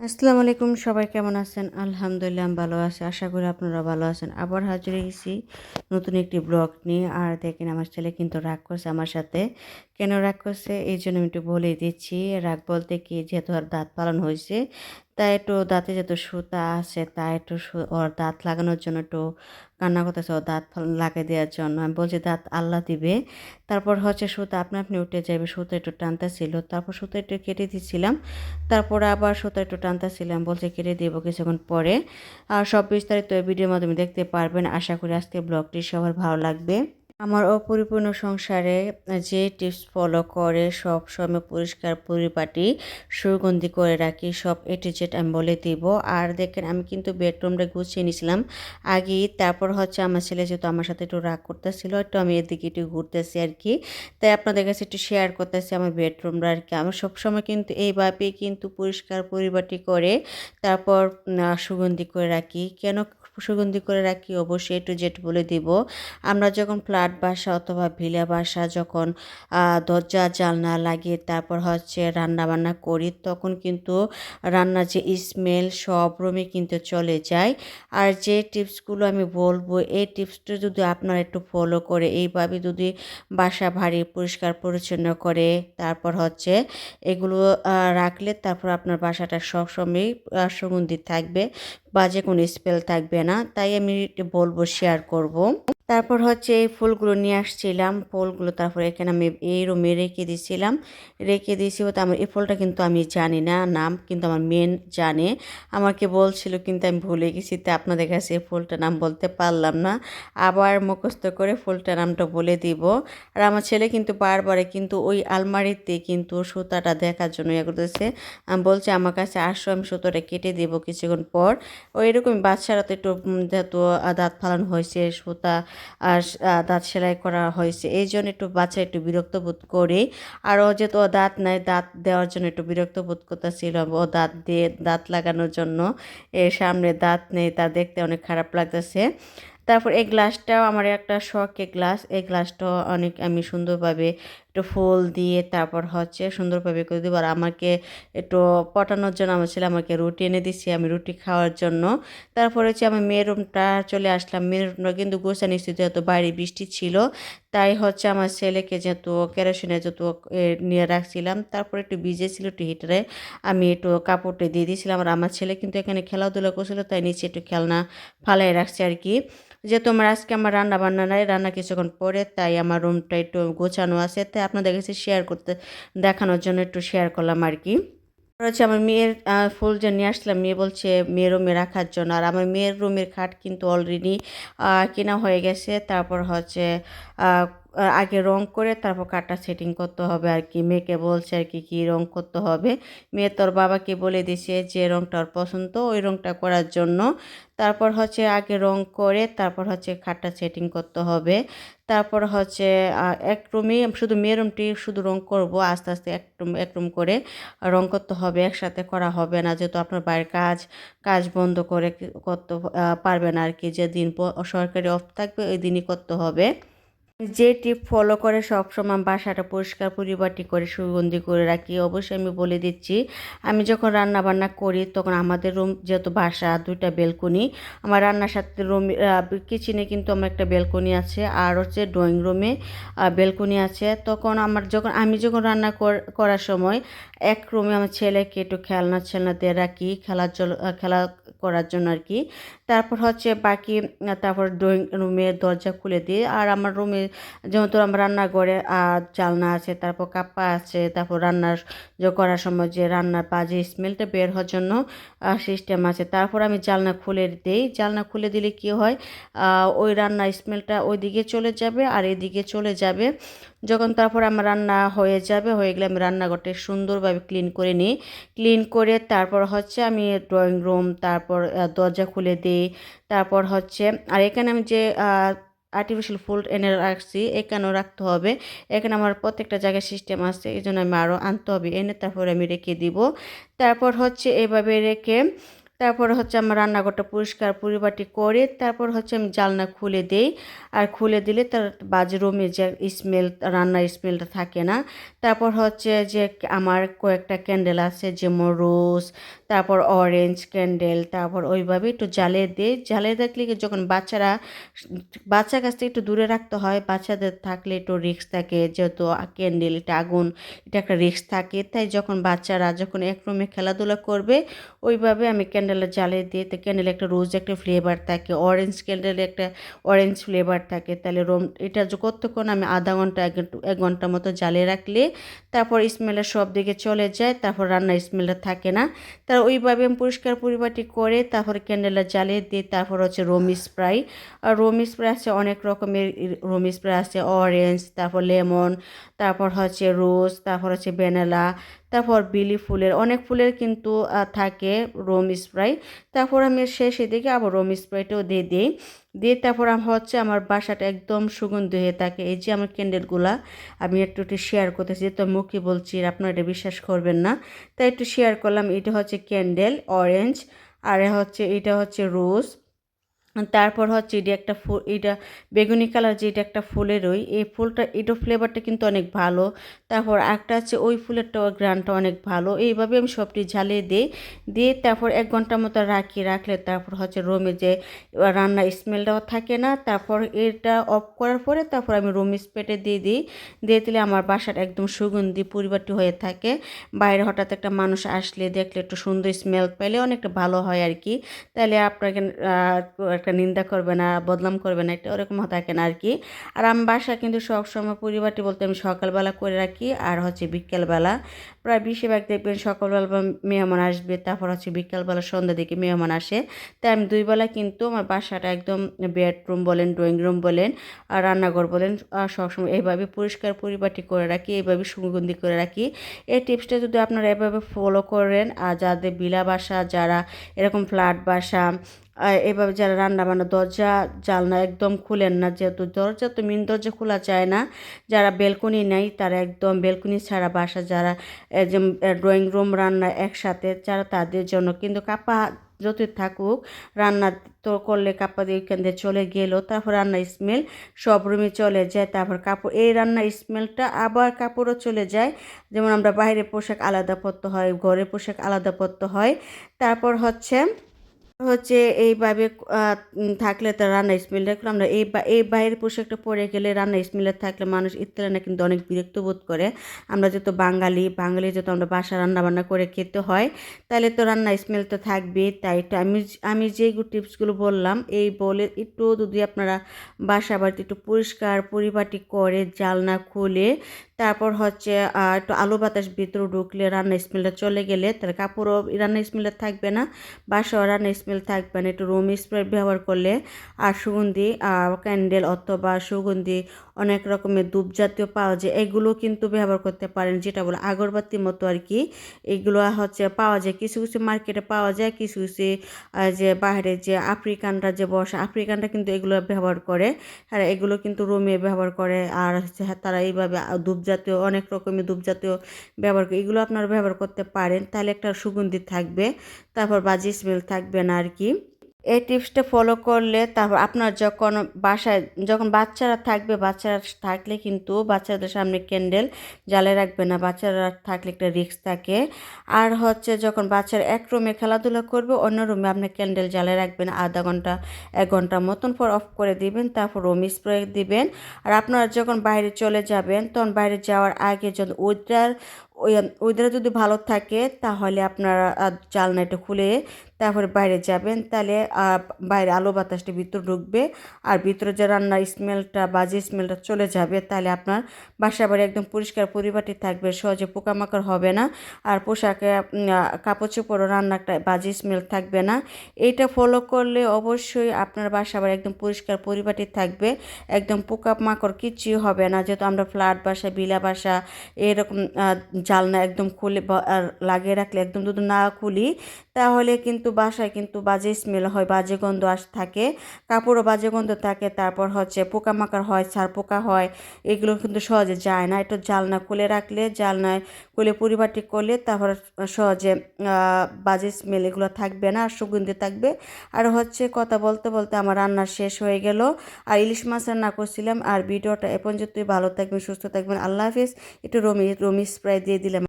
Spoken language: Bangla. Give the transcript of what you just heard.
আসসালামু আলাইকুম, সবাই কেমন আছেন? আলহামদুলিল্লাহ, আমি ভালো আছি। আশা করি আপনারা ভালো আছেন। আবার হাজির হয়েছি নতুন একটি ব্লগ নিয়ে। আর দেখেন, আমার ছেলে কিন্তু রাগ করছে আমার সাথে। কেন রাগ করছে? এই জন্য আমি একটু বলে দিচ্ছি। রাগ বলতে কি, যেহেতু আর দাঁত পালন হয়েছে তাই একটু দাঁতে যেহেতু সুতা আছে, তাই একটু ওর দাঁত লাগানোর জন্য একটু কান্না করতেছে ওর দাঁত লাগিয়ে দেওয়ার জন্য। আমি বলছি, দাঁত আল্লাহ দিবে। তারপর হচ্ছে সুতা আপনা আপনি উঠে যাবে সুতো একটু টানতেছিল। তারপর সুতো একটু কেটে দিচ্ছিলাম তারপরে আবার সুতো একটু টানতেছিলাম, বলছে কেটে দেবো কিছুক্ষণ পরে। আর সব বিস্তারিত ভিডিওর মাধ্যমে দেখতে পারবেন। আশা করি আজকে ব্লগটি সবার ভালো লাগবে। আমার অপরিপূর্ণ সংসারে যে টিপস ফলো করে সব সময় পরিষ্কার পরিপাটি, সুগন্ধি করে রাখি, সব এটি জেড আমি বলে দিব। আর দেখেন, আমি কিন্তু বেডরুমটা গুছিয়ে নিয়েছিলাম। আগেই তারপর হচ্ছে আমার ছেলে যেহেতু আমার সাথে একটু রাগ করতেছিল, একটু আমি এদিকে একটু ঘুরতেছি আর কি। তাই আপনাদের কাছে একটু শেয়ার করতেছি আমার বেডরুমটা আর কি। আমি সবসময় কিন্তু এইভাবেই কিন্তু পরিষ্কার পরিপাটি করে তারপর সুগন্ধি করে রাখি। কেন সুগন্ধি করে রাখি অবশ্যই একটু জেড বলে দিব। আমরা যখন ফ্ল্যাট বাসা অথবা ভিলা বাসা যখন দরজা জানলা লাগিয়ে তারপর হচ্ছে রান্না বান্না করি তখন কিন্তু রান্নার যে স্মেল সব রুমে কিন্তু চলে যায়। আর যে টিপসগুলো আমি বলব এই টিপসটা যদি আপনারা একটু ফলো করে এইভাবে যদি বাসা ভারী পরিষ্কার পরিচ্ছন্ন করে তারপর হচ্ছে এগুলো রাখলে তারপর আপনার বাসাটা সবসময়ই আহ, সুগন্ধি থাকবে। বাজে কোনো স্পেল থাকবে না তাই আমি বলব শেয়ার করব। তারপর হচ্ছে এই ফুলগুলো নিয়ে আসছিলাম। ফুলগুলো তারপর এখানে আমি এই রুমে রেখে দিয়েছিলাম রেখে দিয়েছি তো আমার এই ফুলটা কিন্তু আমি জানি না, নাম কিন্তু আমার মেন জানে। আমাকে বলছিল কিন্তু আমি ভুলে গেছি, তো আপনাদের কাছে এই ফুলটার নাম বলতে পারলাম না। আবার মুখস্থ করে ফুলটার নামটা বলে দিব। আর আমার ছেলে কিন্তু বারবারে কিন্তু ওই আলমারিতে কিন্তু সুতাটা দেখার জন্য ইয়ে করতেছে। আমি বলছি, আমার কাছে আসো, আমি সুতোটা কেটে দেব কিছুক্ষণ পর। ওই এরকম বাচ্চারা তো একটু যেহেতু দাঁত ফালান হয়েছে, সুতা আর দাঁত সেলাই করা হয়েছে। এই জন্য একটু বাচ্চা একটু বিরক্ত বোধ করে। আর ও যেহেতু ও দাঁত নাই, দাঁত দেওয়ার জন্য একটু বিরক্ত বোধ করতেছিল। ও দাঁত দিয়ে, দাঁত লাগানোর জন্য এর সামনে দাঁত নেই, তা দেখতে অনেক খারাপ লাগতেছে। তারপর এই গ্লাসটাও আমার একটা শখের গ্লাস। এই গ্লাসটাও অনেক আমি সুন্দরভাবে একটু ফুল দিয়ে তারপর হচ্ছে সুন্দরভাবে করে দেবো। আর আমাকে একটু পটানোর জন্য আমার ছেলে আমাকে রুটি এনে দিচ্ছে আমি রুটি খাওয়ার জন্য। তারপরে হচ্ছে আমি মেয়ের রুমটা চলে আসলাম। মেয়ের রুমটা কিন্তু গোছা নিচ্ছি যেহেতু বাইরে বৃষ্টি ছিল। তাই হচ্ছে আমার ছেলেকে যেহেতু কেরোসিনে যেহেতু নিয়ে রাখছিলাম, তারপরে একটু ভিজে ছিল একটু হিটারে, আমি একটু কাপড়টা দিয়ে দিয়েছিলাম। আর আমার ছেলে কিন্তু এখানে খেলাধুলা করছিল, তাই নিচে একটু খেলনা ফালাই রাখছে আর কি। যেহেতু আমার আজকে আমার রান্না বান্না নাই, রান্না কিছুক্ষণ পরে তাই আমার রুমটা একটু গোছানো আছে। তাই আপনাদের কাছে শেয়ার করতে, দেখানোর জন্য একটু শেয়ার করলাম আর কি। হচ্ছে আমার মেয়ের ফুল যে নিয়ে আসলাম, মেয়ে বলছে মেয়ের রুমে রাখার জন্য। আর আমার মেয়ের রুমের খাট কিন্তু অলরেডি কেনা হয়ে গেছে। তারপর হচ্ছে আগে রং করে তারপর কাঠটা সেটিং করতে হবে আর কি। মেয়েকে বলছে আর কি, কী রং করতে হবে। মেয়ে তোর বাবাকে বলে দিছে যে, রংটা ওর পছন্দ, ওই রংটা করার জন্য। তারপর হচ্ছে আগে রং করে, তারপর হচ্ছে খাটটা সেটিং করতে হবে। তারপর হচ্ছে এক রুমে শুধু মেয়ের রুমটি শুধু রং করব, আস্তে আস্তে এক রুম এক রুম করে রং করতে হবে, একসাথে করা হবে না। যেহেতু আপনার বাইরের কাজ কাজ বন্ধ করে করতে পারবেন আর কি। যেদিন সরকারি অফ থাকবে, ওই দিনই করতে হবে। যে টিপ ফলো করে সবসময় বাসাটা পরিষ্কার পরিপাটি করে সুগন্ধি করে রাখি, অবশ্যই আমি বলে দিচ্ছি, আমি যখন রান্না বান্না করি তখন আমাদের রুম যেহেতু বাসা, দুইটা বেলকনি, আমার রান্নার সাথে রুম কিচেনে কিন্তু আমার একটা বেলকনি আছে আর হচ্ছে ড্রয়িং রুমে বেলকনি আছে। তখন আমার যখন, আমি যখন রান্না কর- করার সময় এক রুমে আমার ছেলেকে একটু খেলনা ছেলনা দিয়ে রাখি, খেলার জল খেলা করার জন্য আর কি। তারপর হচ্ছে বাকি, তারপর ড্রয়িং রুমের দরজা খুলে দিই আর আমার রুমে যেহেতু আমার রান্নাঘরে জালনা আছে, তারপর কাপ্পা আছে, তারপর রান্নার যে করার সময় যে রান্নার বাজে স্মেলটা বের হওয়ার জন্য সিস্টেম আছে। তারপর আমি জালনা খুলে দিই। জালনা খুলে দিলে কি হয় ওই রান্নার স্মেলটা ওইদিকে চলে যাবে আর এদিকে চলে যাবে। যখন তারপর আমার রান্না হয়ে যাবে, হয়ে গেলে আমি রান্নাঘরটা সুন্দরভাবে ক্লিন করে নিই। ক্লিন করে তারপর হচ্ছে আমি ড্রয়িং রুম তারপর দরজা খুলে দিই। তারপর হচ্ছে, আর এখানে আমি যে আর্টিফিশিয়াল ফুল এনে রাখছি, এখানেও রাখতে হবে। এখানে আমার প্রত্যেকটা জায়গায় সিস্টেম আছে, এই জন্য আমি আরও আনতে হবে। এনে তারপরে আমি রেখে দিব। তারপর হচ্ছে এভাবে রেখে তারপর হচ্ছে আমার রান্নাঘরটা পরিষ্কার পরিপাটি করে তারপর হচ্ছে আমি জালনা খুলে দেই। আর খুলে দিলে তার বাজে রুমে যে স্মেল, রান্নার স্মেলটা থাকে না। তারপর হচ্ছে যে আমার কয়েকটা ক্যান্ডেল আছে যেমন রোজ, তারপর অরেঞ্জ ক্যান্ডেল, তারপর ওইভাবে একটু জ্বালিয়ে দিই। দেখলে কি যখন বাচ্চারা, বাচ্চার কাছ থেকে একটু দূরে রাখতে হয়, বাচ্চাদের থাকলে একটু রিস্ক থাকে। যেহেতু ক্যান্ডেল, এটা আগুন, এটা একটা রিস্ক থাকে। তাই যখন বাচ্চারা যখন এক রুমে খেলাধুলা করবে, ওইভাবে আমি ক্যান্ডেলটা জ্বালিয়ে দিয়ে তো ক্যান্ডেল একটা রোজ একটা ফ্লেভার থাকে অরেঞ্জ ক্যান্ডেল একটা অরেঞ্জ ফ্লেভার থাকে। তাহলে রোম, এটা কতক্ষণ আমি আধা ঘণ্টা, এক ঘন্টা- এক ঘণ্টার মতো জ্বালিয়ে রাখলে তারপর স্মেলটা সব দিকে চলে যায়, তারপর রান্নার স্মেলটা থাকে না। তার ওইভাবে আমি পরিষ্কার পরিপাটি করে তারপর ক্যান্ডেলটা জ্বালিয়ে দিয়ে তারপর হচ্ছে রোম স্প্রাই আর রোম স্প্রে আছে অনেক রকমের রোম স্প্রে আছে অরেঞ্জ তারপর লেমন তারপর হচ্ছে রোজ তারপর হচ্ছে ভ্যানিলা তারপর বিলি ফুলের, অনেক ফুলের কিন্তু থাকে রোম স্প্রাই তারপর আমি শেষের দিকে আবার রোম স্প্রাইটাও দিয়ে দিই। দিয়ে তারপর আমার হচ্ছে আমার বাসাটা একদম সুগন্ধি হয়ে থাকে। এই যে আমার ক্যান্ডেলগুলা আমি একটু একটু শেয়ার করতেছি। তো মুখে বলছি, আপনারা এটা বিশ্বাস করবেন না। তাই একটু শেয়ার করলাম, এটা হচ্ছে ক্যান্ডেল অরেঞ্জ আর হচ্ছে, এটা হচ্ছে রোজ তারপর হচ্ছে এটা একটা ফুল, এটা বেগুনি কালার যে এটা একটা ফুলের ওই, এই ফুলটা এটার ফ্লেভারটা কিন্তু অনেক ভালো। তারপর একটা আছে ওই ফুলেরটা গ্রানটা অনেক ভালো। এইভাবে আমি সবটি ঝালিয়ে দিই, দিয়ে তারপর এক ঘণ্টার মতো রাখি রাখলে তারপর হচ্ছে রোমে যে রান্না স্মেলটাও থাকে না, তারপর এটা অফ করার পরে তারপর আমি রুম স্প্রেটে দিয়ে দিই। দিয়ে দিলে আমার বাসার একদম সুগন্ধি পরিবারটি হয়ে থাকে। বাইরে হঠাৎ একটা মানুষ আসলে দেখলে একটু সুন্দর স্মেল পেলে অনেকটা ভালো হয় আর কি। তাহলে আপনাকে একটা নিন্দা করবে না, বদনাম করবে না, একটা ওরকম থাকে না আর কি। আর আমি বাসা কিন্তু সবসময় পরিবারটি বলতে আমি সকালবেলা করে রাখি, আর হচ্ছে বিকেলবেলা। প্রায় বেশিরভাগ দেখবেন সকালবেলা মেহমান আসবে, তারপর হচ্ছে বিকালবেলা সন্ধ্যা দিকে মেহমান আসে। তাই আমি দুইবেলা কিন্তু আমার বাসাটা একদম বেডরুম বলেন ড্রয়িং রুম বলেন, আর রান্নাঘর বলেন, আর সবসময় এইভাবে পরিষ্কার পরিপাটি করে রাখি এইভাবে সুগন্ধি করে রাখি। এই টিপসটা যদি আপনারা এভাবে ফলো করেন, আর যাদের বিলা বাসা, যারা এরকম ফ্ল্যাট বাসা এভাবে যারা রান্না বান্না দরজা জালনা একদম খুলেন না, যেহেতু দরজা তো মেন দরজা খোলা যায় না, যারা বেলকনি নেই, তারা একদম বেলকনি ছাড়া বাসা, যারা ড্রয়িং রুম রান্না একসাথে যারা তাদের জন্য। কিন্তু কাপা যতই থাকুক, রান্না তো করলে কাপা দিয়ে ওইখান দিয়ে চলে গেলো, তারপর রান্না স্মেল সব রুমে চলে যায়। তারপর কাপড়, এই রান্না স্মেলটা আবার কাপড়ও চলে যায়। যেমন আমরা বাইরে পোশাক আলাদা পরতে হয়, ঘরে পোশাক আলাদা পরতে হয়। তারপর হচ্ছে হচ্ছে এইভাবে থাকলে তো রান্না স্মেল রাখলে আমরা এই এই বাইরের পোশাকটা পরে গেলে রান্না স্মেলে থাকলে মানুষ ইত্যাদি কিন্তু অনেক বিরক্ত বোধ করে। আমরা যেহেতু বাঙালি বাঙালি যেহেতু আমরা বাসা রান্না বান্না করে খেতে হয়, তাহলে তো রান্না স্মেল তো থাকবেই, তাই তো আমি আমি যে টিপসগুলো বললাম, এই বলে একটু যদি আপনারা বাসা বাড়িতে একটু পরিষ্কার পরিপাটি করে জালনা খুলে তারপর হচ্ছে একটু আলু বাতাস ভিতরে ঢুকলে রান্না স্মেলটা চলে গেলে তাহলে কাপড়ও রান্না স্মেলটা থাকবে না বাসা রান্না স্মেল থাকবে না। একটু রুম স্প্রে ব্যবহার করলে আর সুগন্ধি ক্যান্ডেল অথবা সুগন্ধি অনেক রকমের ধূপ জাতীয় পাওয়া যায় এগুলো কিন্তু ব্যবহার করতে পারেন। যেটা বলে আগরবাতির মতো আর কি এগুলো হচ্ছে পাওয়া যায়। কিছু কিছু মার্কেটে পাওয়া যায় কিছু কিছু যে বাইরে যে আফ্রিকানরা যে বসে আফ্রিকানরা কিন্তু এগুলো ব্যবহার করে। আর এগুলো কিন্তু রুমে ব্যবহার করে। আর হচ্ছে হ্যাঁ, তারা এইভাবে ধূপ জাতীয় অনেক রকমের ধূপ জাতীয় ব্যবহার এগুলো আপনারা ব্যবহার করতে পারেন, তাহলে একটা সুগন্ধি থাকবে, তারপর বাজি স্মেল থাকবে না আর কি। এই টিপসটা ফলো করলে তারপর আপনার যখন বাসায়, যখন বাচ্চারা থাকবে, বাচ্চারা থাকলে কিন্তু বাচ্চাদের সামনে ক্যান্ডেল জ্বালে রাখবে না। বাচ্চারা থাকলে একটা রিস্ক থাকে। আর হচ্ছে যখন বাচ্চারা এক রুমে খেলাধুলা করবে, অন্য রুমে আপনি ক্যান্ডেল জ্বালে রাখবেন। আধা ঘণ্টা, এক ঘণ্টা মতন পর অফ করে দিবেন, তারপর রুম স্প্রে দিবেন। আর আপনারা যখন বাইরে চলে যাবেন, তখন বাইরে যাওয়ার আগে যখন ওই ওয়েদার যদি ভালো থাকে, তাহলে আপনারা জানলাটা খুলে তারপরে বাইরে যাবেন, তাহলে বাইরে আলো বাতাসটা ভিতরে ঢুকবে। আর ভিতরে যে রান্নার স্মেলটা বাজে স্মেলটা চলে যাবে, তাহলে আপনার বাসা বাড়ি একদম পরিষ্কার পরিপাটি থাকবে, সহজে পোকামাকড় হবে না। আর পোশাকে কাপড় চোপড় রান্নাটা বাজে স্মেল থাকবে না। এইটা ফলো করলে অবশ্যই আপনার বাসা বাড়ি একদম পরিষ্কার পরিপাটি থাকবে। একদম পোকামাকড় কিচ্ছুই হবে না। যেহেতু আমরা ফ্ল্যাট বাসা, বিলা বাসা, এরকম জালনা একদম খুলে লাগিয়ে রাখলে একদম যদি না খুলি, তাহলে কিন্তু বাসায় কিন্তু বাজে স্মেল হয়, বাজে গন্ধ আস থাকে, কাপড়ও বাজে গন্ধ থাকে, তারপর হচ্ছে পোকামাকড় হয় ছাড় পোকা হয়, এগুলো কিন্তু সহজে যায় না। একটু জালনা খুলে রাখলে, জালনায় খুলে পরিপাটি করলে তারপর সহজে বাজে স্মেল এগুলো থাকবে না আর সুগন্ধি থাকবে। আর হচ্ছে কথা বলতে বলতে আমার রান্না শেষ হয়ে গেল। আর ইলিশ মাছ রান্না করছিলাম। আর ভিডিওটা এ পর্যন্তই। ভালো থাকবেন, সুস্থ থাকবেন। আল্লাহ হাফিজ। একটু রমি রমি স্প্রে দিয়ে দিলাম।